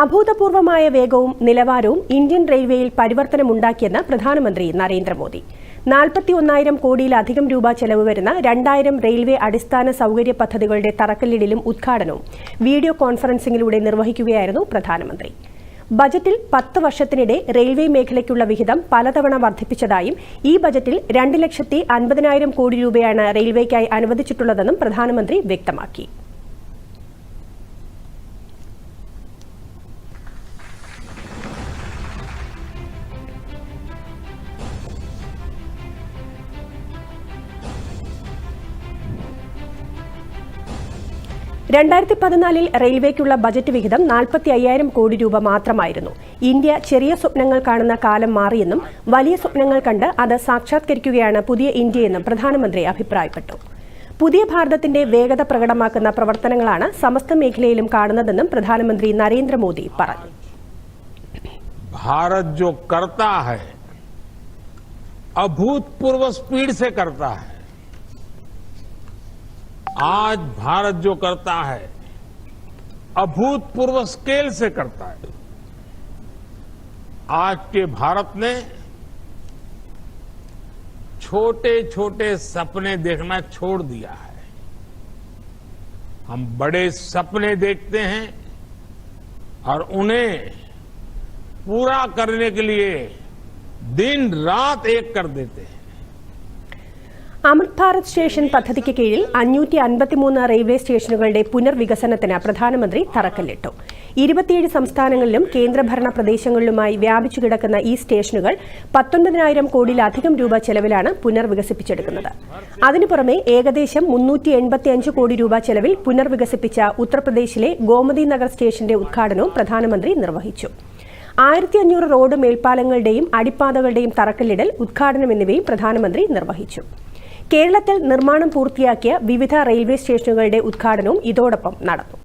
അഭൂതപൂർവമായ വേഗവും നിലവാരവും ഇന്ത്യൻ റെയിൽവേയിൽ പരിവർത്തനമുണ്ടാക്കിയെന്ന് പ്രധാനമന്ത്രി നരേന്ദ്രമോദി. നാൽപ്പത്തി ഒന്നായിരം കോടിയിലധികം രൂപ ചെലവ് വരുന്ന രണ്ടായിരം റെയിൽവേ അടിസ്ഥാന സൗകര്യ പദ്ധതികളുടെ തറക്കല്ലിടലും ഉദ്ഘാടനവും വീഡിയോ കോൺഫറൻസിംഗിലൂടെ നിർവഹിക്കുകയായിരുന്നു പ്രധാനമന്ത്രി. ബജറ്റിൽ പത്ത് വർഷത്തിനിടെ റെയിൽവേ മേഖലയ്ക്കുള്ള വിഹിതം പലതവണ വർദ്ധിപ്പിച്ചതായും ഈ ബജറ്റിൽ രണ്ട് ലക്ഷത്തി അൻപതിനായിരം കോടി രൂപയാണ് റെയിൽവേയ്ക്കായി അനുവദിച്ചിട്ടുള്ളതെന്നും പ്രധാനമന്ത്രി വ്യക്തമാക്കി. രണ്ടായിരത്തി പതിനാലിൽ റെയിൽവേക്കുള്ള ബജറ്റ് വിഹിതം നാൽപ്പത്തി അയ്യായിരം കോടി രൂപ മാത്രമായിരുന്നു. ഇന്ത്യ ചെറിയ സ്വപ്നങ്ങൾ കാണുന്ന കാലം മാറിയെന്നും വലിയ സ്വപ്നങ്ങൾ കണ്ട് അത് സാക്ഷാത്കരിക്കുകയാണ് പുതിയ ഇന്ത്യയെന്നും പ്രധാനമന്ത്രി അഭിപ്രായപ്പെട്ടു. പുതിയ ഭാരതത്തിന്റെ വേഗത പ്രകടമാക്കുന്ന പ്രവർത്തനങ്ങളാണ് സമസ്ത മേഖലയിലും കാണുന്നതെന്നും പ്രധാനമന്ത്രി നരേന്ദ്രമോദി പറഞ്ഞു. ഭാരത് ജോ കർത്താ ഹൈ അഭൂതപൂർവ സ്പീഡ് സെ കർത്താ ഹൈ. आज भारत जो करता है, अभूतपूर्व स्केल से करता है। आज के भारत ने छोटे छोटे सपने देखना छोड़ दिया है। हम बड़े सपने देखते हैं और उन्हें पूरा करने के लिए दिन रात एक कर देते हैं। അമൃത് ഭാരത് സ്റ്റേഷൻ പദ്ധതിക്ക് കീഴിൽ അഞ്ഞൂറ്റി അൻപത്തിമൂന്ന് റെയിൽവേ സ്റ്റേഷനുകളുടെ പുനർവികസനത്തിന് പ്രധാനമന്ത്രി തറക്കല്ലിട്ടു. ഇരുപത്തിയേഴ് സംസ്ഥാനങ്ങളിലും കേന്ദ്രഭരണ പ്രദേശങ്ങളിലുമായി വ്യാപിച്ചു കിടക്കുന്ന ഈ സ്റ്റേഷനുകൾ പത്തൊൻപതിനായിരം കോടിയിലധികം രൂപ ചെലവിലാണ് പുനർവികസിപ്പിച്ചെടുക്കുന്നത്. അതിനു പുറമെ ഏകദേശം മുന്നൂറ്റി എൺപത്തിയഞ്ച് കോടി രൂപ ചെലവിൽ പുനർവികസിപ്പിച്ച ഉത്തർപ്രദേശിലെ ഗോമതി നഗർ സ്റ്റേഷന്റെ ഉദ്ഘാടനവും പ്രധാനമന്ത്രി നിർവഹിച്ചു. ആയിരത്തി അഞ്ഞൂറ് റോഡ് മേൽപ്പാലങ്ങളുടെയും അടിപ്പാതകളുടെയും തറക്കല്ലിടൽ ഉദ്ഘാടനം എന്നിവയും പ്രധാനമന്ത്രി നിർവഹിച്ചു. കേരളത്തിൽ നിർമ്മാണം പൂർത്തിയാക്കിയ വിവിധ റെയിൽവേ സ്റ്റേഷനുകളുടെ ഉദ്ഘാടനവും ഇതോടൊപ്പം നടന്നു.